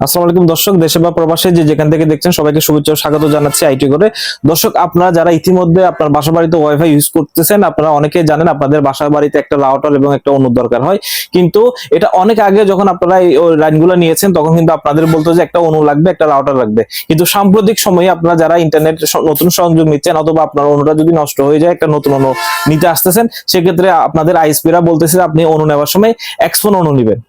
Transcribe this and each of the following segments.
আসসালামু আলাইকুম দর্শক, দেশে বা প্রবাসে যে যেখান থেকে দেখছেন সবাইকে শুভেচ্ছা স্বাগত জানাচ্ছি আইটি করে। দর্শক, আপনারা যারা ইতিমধ্যে আপনার বাসা বাড়িতে ওয়াইফাই ইউজ করতেছেন, আপনারা অনেকেই জানেন আপনাদের বাসা বাড়িতে একটা রাউটার এবং একটা অনুর দরকার হয়। কিন্তু এটা অনেক আগে যখন আপনারা এই লাইনগুলো নিয়েছেন, তখন কিন্তু আপনাদের বলতো যে একটা অনু লাগবে, একটা রাউটার লাগবে। কিন্তু সাম্প্রতিক সময়ে আপনারা যারা ইন্টারনেট নতুন সংযোগ নিচ্ছেন অথবা আপনার অনুটা যদি নষ্ট হয়ে যায়, একটা নতুন অনু নিতে আসতেছেন, সেক্ষেত্রে আপনাদের আইসপিরা বলতেছে আপনি অনু নেওয়ার সময় এক্সফোন অনু নিবেন।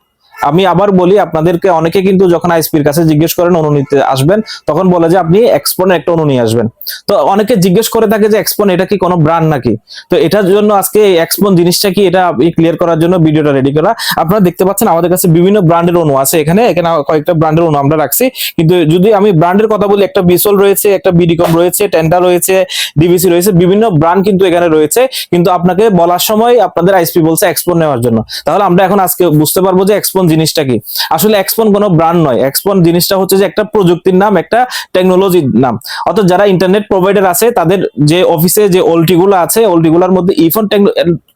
আমি আবার বলি, আপনাদেরকে অনেকে কিন্তু যখন আইসপির কাছে জিজ্ঞেস করেন অনু নিতে আসবেন, তখন বলে যে আপনি এক্সপনের একটা অনু নিয়ে আসবেন। তো অনেকে জিজ্ঞেস করে থাকে যে এক্সপন এটা কি কোনো ব্র্যান্ড নাকি? তো এটার জন্য আজকে এক্সপন জিনিসটা কি এটা ক্লিয়ার করার জন্য ভিডিওটা রেডি করা। আপনারা দেখতে পাচ্ছেন, আমাদের কাছে বিভিন্ন ব্র্যান্ডের অনু আছে এখানে। এখানে কয়েকটা ব্র্যান্ডের অনু আমরা রাখছি। কিন্তু যদি আমি ব্র্যান্ডের কথা বলি, একটা বিসল রয়েছে, একটা বিডিকম রয়েছে টেন্টা রয়েছে ডিবিসি রয়েছে, বিভিন্ন ব্র্যান্ড কিন্তু এখানে রয়েছে। কিন্তু আপনাকে বলার সময় আপনাদের আইসপি বলছে এক্সপোন নেওয়ার জন্য। তাহলে আমরা এখন আজকে বুঝতে পারব যে এক্সপন জিনিসটা কি? আসলে এক্সপন কোনো ব্র্যান্ড নয়। এক্সপন জিনিসটা হচ্ছে যে একটা প্রযুক্তির নাম, একটা টেকনোলজির নাম। অর্থাৎ যারা ইন্টারনেট প্রোভাইডার আছে, তাদের যে অফিসে যে ওল্টিগুলো আছে ওল্টিগুলোর মধ্যে ইফোন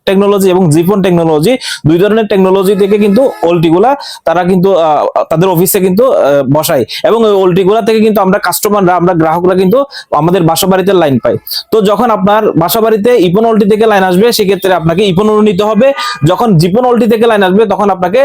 টেকনোলজি এবং জিফোন টেকনোলজি দুই ধরনের টেকনোলজি থেকে কিন্তু ওল্টি গুলা তারা কিন্তু তাদের অফিসে কিন্তু বসায়। এবং ওই ওল্টি গুলা থেকে কিন্তু আমরা কাস্টমাররা আমরা গ্রাহকরা কিন্তু আমাদের বাসা বাড়িতে লাইন পাই। তো যখন আপনার বাসা বাড়িতে ইপন ওল্টি থেকে লাইন আসবে, সেক্ষেত্রে আপনাকে ইপন অনু হবে। যখন জিপন ওল্টি থেকে লাইন আসবে, তখন আপনাকে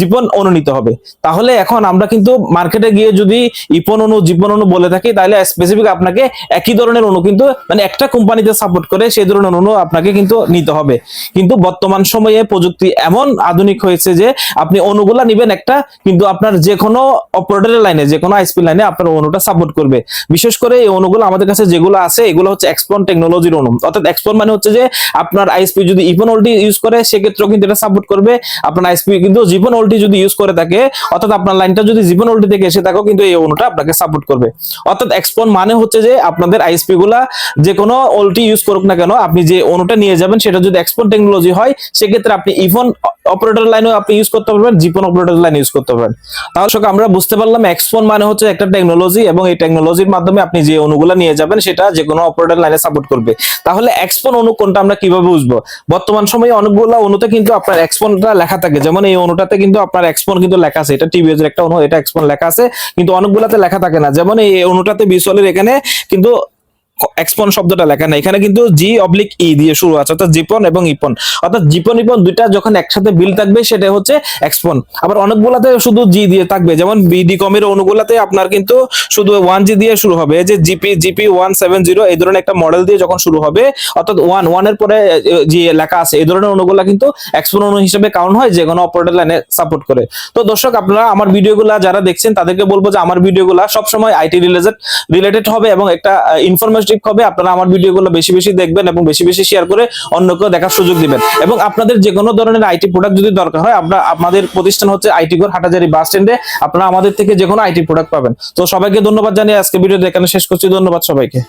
জীবন অনু নিতে হবে। তাহলে এখন আমরা কিন্তু মার্কেটে গিয়ে যদি ইপন অনু জীবন অনু বলে থাকি, তাহলে স্পেসিফিক আপনাকে একই ধরনের অনু কিন্তু মানে একটা কোম্পানিতে সাপোর্ট করে সেই ধরনের অনু আপনাকে কিন্তু নিতে হবে। কিন্তু বর্তমান সময়ে প্রযুক্তি এমন আধুনিক হয়েছে যে আপনি অনুগুলা নিবেন একটা, কিন্তু আপনার যে কোনো অপারেটরের লাইনে যে কোনো আইসপি লাইনে আপনার অনুটা সাপোর্ট করবে। বিশেষ করে এই অনুগুলো আমাদের কাছে যেগুলো আছে, এগুলো হচ্ছে এক্সপন টেকনোলজির অনু। অর্থাৎ এক্সপন মানে হচ্ছে যে আপনার আইসপি যদি ইপন ওল্টি ইউজ করে, সেক্ষেত্রেও কিন্তু এটা সাপোর্ট করবে। আপনার আইসপি কিন্তু জীবন ওল্টি যদি ইউজ করে থাকে, অর্থাৎ আপনার লাইনটা যদি জীবন ওল্টি থেকে এসে থাকো, কিন্তু এই অনুটা আপনাকে সাপোর্ট করবে। অর্থাৎ এক্সপন মানে হচ্ছে যে আপনাদের আইসপি গুলা যে কোনো ওল্টি ইউজ করুক না কেন, আপনি যে অনুটা নিয়ে যাবেন, সেটা যদি এক্সপন টেকনোলজি হয় সেক্ষেত্রে আপনি ইফোন অপারেটর লাইনেও আপনি ইউজ করতে পারবেন জিপন অপারেটর লাইন ইউজ করতে পারবেন। তাহলে দর্শক, আমরা বুঝতে পারলাম এক্সপন মানে হচ্ছে একটা টেকনোলজি এবং এই টেকনোলজির মাধ্যমে আপনি যে অনুগুলা নিয়ে যাবেন সেটা যে কোনো অপারেটর লাইনে সাপোর্ট করবে। তাহলে এক্সপন অনু কোনটা আমরা কীভাবে বুঝব? বর্তমান সময়ে অনেকগুলো অনুতে কিন্তু আপনার এক্সপনটা লেখা থাকে। যেমন এই অনুটাতে কিন্তু আপনার এক্সপন কিন্তু লেখা আছে এটা টিভিএস এর একটা অনু এটা এক্সপন লেখা আছে কিন্তু অনেকগুলাতে লেখা থাকে না। যেমন এই অনুটাতে বিসলের এখানে কিন্তু এক্সপন শব্দটা লেখা নাই। এখানে কিন্তু জি অবলিক ই দিয়ে শুরু আছে, অর্থাৎ জিপন এবং ইপন। অর্থাৎ জিপন, ইপন দুইটা যখন একসাথে বিল থাকবে, সেটা হচ্ছে এক্সপন আবার অনেকগুলাতে শুধু জি দিয়ে থাকবে, যেমন বিডি কমের অনুগুলাতে আপনার কিন্তু শুধু ওয়ান জি দিয়ে শুরু হবে। যে GP GP one seven zero এই ধরনের একটা মডেল দিয়ে যখন শুরু হবে, অর্থাৎ ওয়ান ওয়ানের পরে যে লেখা আছে, এই ধরনের অনুগুলা কিন্তু এক্সপন অনু হিসেবে কাউন্ট হয়, যে কোনো অপারেটর লাইনে সাপোর্ট করে। তো দর্শক, আপনারা আমার ভিডিওগুলা যারা দেখছেন, তাদেরকে বলব যে আমার ভিডিওগুলা সবসময় আইটি রিলেটেড রিলেটেড হবে এবং একটা ইনফরমেটিভ হবে, আপনারা আমার ভিডিওগুলো বেশি বেশি দেখবেন এবং বেশি বেশি শেয়ার করে অন্যকেও দেখার সুযোগ দিবেন। এবং আপনাদের যে কোনো ধরনের আইটি প্রোডাক্ট যদি দরকার হয়, আমরা, আমাদের প্রতিষ্ঠান হচ্ছে আইটি গোর হাটাজারি বাস স্ট্যান্ডে আপনারা আমাদের থেকে যে কোনো আইটি প্রোডাক্ট পাবেন। তো সবাইকে ধন্যবাদ জানিয়ে আজকে ভিডিও এখানে শেষ করছি। ধন্যবাদ সবাইকে।